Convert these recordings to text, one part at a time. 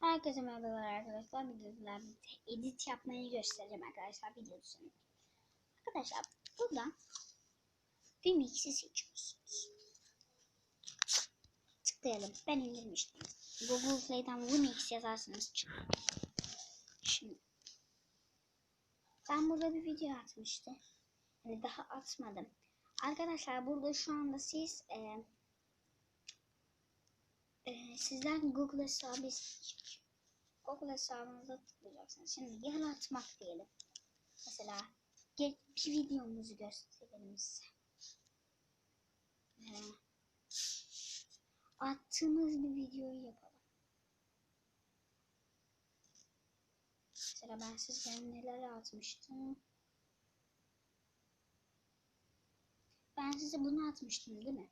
Herkese merhabalar arkadaşlar. Videolar edit yapmayı göstereceğim arkadaşlar video. Arkadaşlar buradan Vimix'i seçiyorsunuz. Tıklayalım. Ben indirmiştim. Google Play'den Vimix yazarsanız çıkıyor. Şimdi ben burada bir video atmıştım. Yani daha atmadım. Arkadaşlar burada şu anda siz e, e, sizler Google hesabı. Google hesabınıza tıklayacaksınız. Şimdi yaratmak diyelim. Mesela bir videomuzu gösterelim size. Ee, attığımız bir videoyu yapalım. Mesela ben sizlere neler atmıştım. Ben size bunu atmıştım değil mi?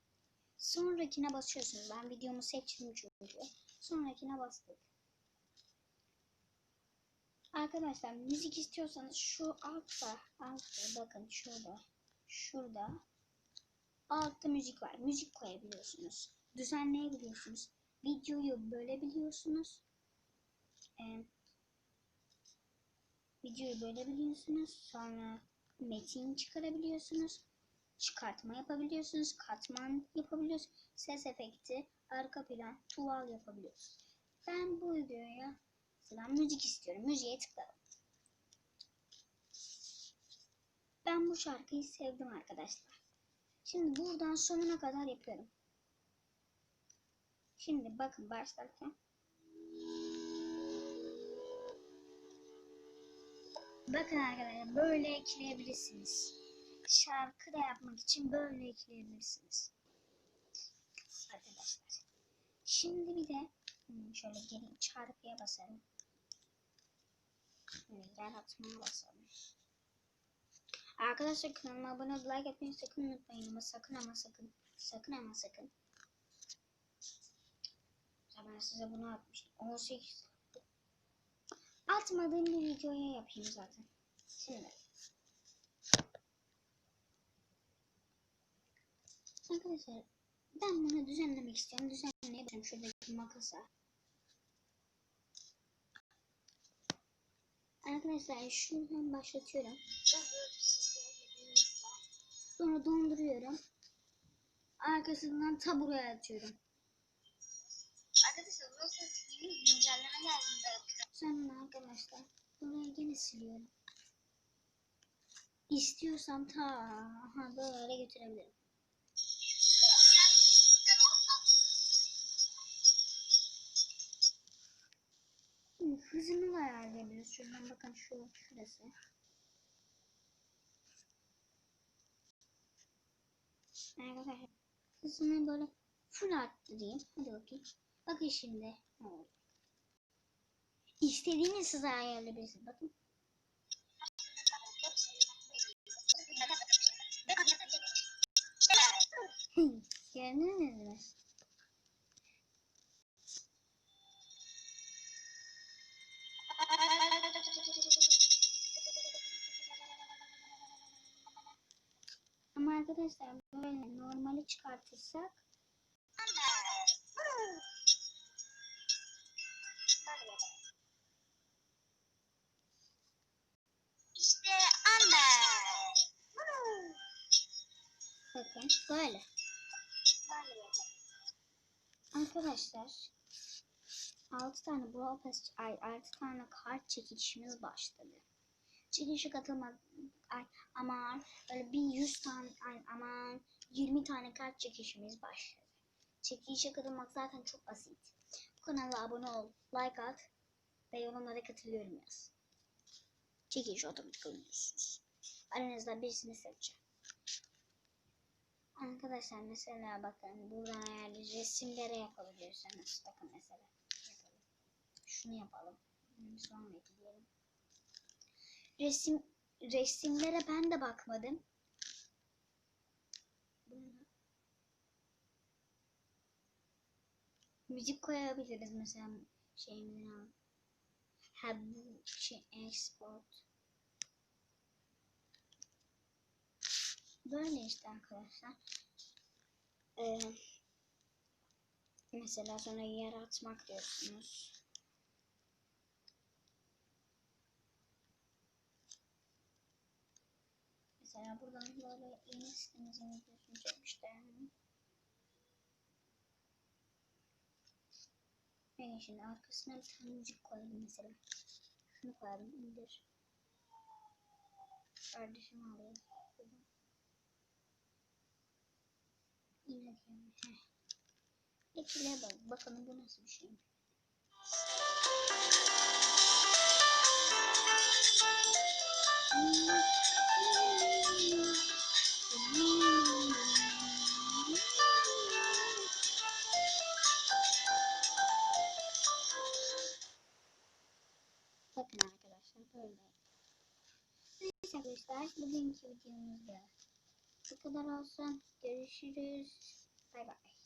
Sonrakine basıyorsunuz. Ben videomu seçtim çünkü. Sonrakine bastık. Arkadaşlar müzik istiyorsanız şu altta, altta bakın şurada, şurada altta müzik var. Müzik koyabiliyorsunuz. Düzenleyebiliyorsunuz. Videoyu bölebiliyorsunuz. Ee, videoyu bölebiliyorsunuz. Sonra metin çıkarabiliyorsunuz çıkartma yapabiliyorsunuz, katman yapabiliyorsunuz, ses efekti, arka plan, tuval yapabiliyorsunuz. Ben bu videoya mesela müzik istiyorum. Müziğe tıkladım. Ben bu şarkıyı sevdim arkadaşlar. Şimdi buradan sonuna kadar yapıyorum. Şimdi bakın başlarken. Bakın arkadaşlar böyle ekleyebilirsiniz şarkı da yapmak için böyle ekleyebilirsiniz. Arkadaşlar. Şimdi bir de hmm, şöyle gelin çarpıya basalım. Yaratmaya basalım. Arkadaşlar kanalıma abone olup like etmeyi sakın unutmayın ama sakın ama sakın sakın ama sakın. Ben size bunu atmıştım. 18 Atmadığım bir videoya yapayım zaten. Şimdi Arkadaşlar ben bunu düzenlemek istiyorum. Düzenleyebilirim şuradaki makasa. Arkadaşlar şuradan başlatıyorum. Sonra donduruyorum. Arkasından ta buraya atıyorum. Arkadaşlar burası güncelleme geldiğinde. Sonra arkadaşlar burayı gene siliyorum. İstiyorsam ta aha böyle götürebilirim. Hızını da ayarlayabiliriz. Şuradan bakın şu şurası. Arkadaşlar hızını böyle full arttırayım. Hadi bakayım. Bakın şimdi ne oldu. İstediğiniz hızı ayarlayabilirsiniz. Bakın. Gördünüz mü? Arkadaşlar böyle normali çıkartırsak İşte Amber. bakın böyle. Arkadaşlar 6 tane Brawl Pass, ay 6 tane kart çekilişimiz başladı. Çekilişe katılmak ay aman böyle bir 100 tane ay aman 20 tane kart çekilişimiz başladı. Çekilişe katılmak zaten çok basit. Bu kanala abone ol, like at ve yorumlara katılıyorum yaz. Çekiliş otomatik alıyorsunuz. Aranızdan birisini seçeceğim. Arkadaşlar mesela bakın buradan eğer resimlere yapabilirseniz bakın mesela yapalım. Şunu yapalım. Sonraki diyelim. Resim resimlere ben de bakmadım. Müzik koyabiliriz mesela şeyimizin al. Ha bu şey export. Böyle işte arkadaşlar. Ee, mesela sonra yaratmak diyorsunuz. Ya. Buradan böyle sitemizin videosunu çekmiştim. Evet şimdi arkasına bir tane müzik mesela. Şunu koyalım indir. Kardeşim hadi yani. Heh. Ekile bak. Bakalım bu nasıl bir şey. Bakın arkadaşlar böyle. Neyse arkadaşlar bugünkü videomuzda bu kadar olsun. Görüşürüz. Bay bay.